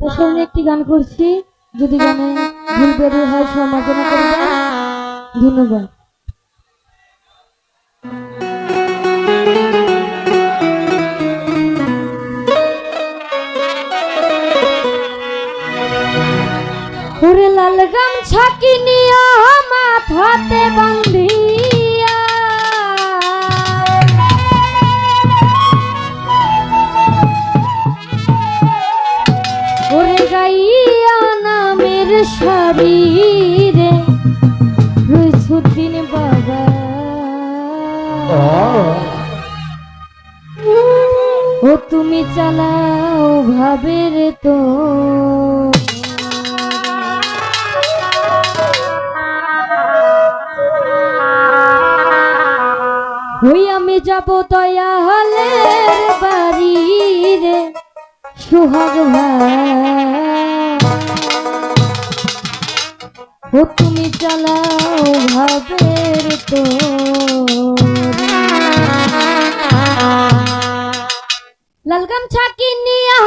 একটি গান করছি যদি গানে ভুল বেরিয়ে হয় সমালোচনা করবেন। ধন্যবাদ। ওরে লাল গামছা কিনিয়া মাথাতে বান্ধিয়া শরীরে রইছুদ্দিন বাবা। ও তুমি চালাও ভাবের তো। ওই আমি যাব দয়া হলে বাড়ি রে সোহাগ ভাই। ও তুমি চালাও ভাবের তো লালগাম ছাকি নিয়ে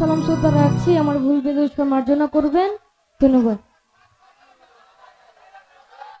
সালাম শ্রদ্ধা রাখছি। আমার ভুল বেদুষ্কার মার্জনা করবেন। ধন্যবাদ।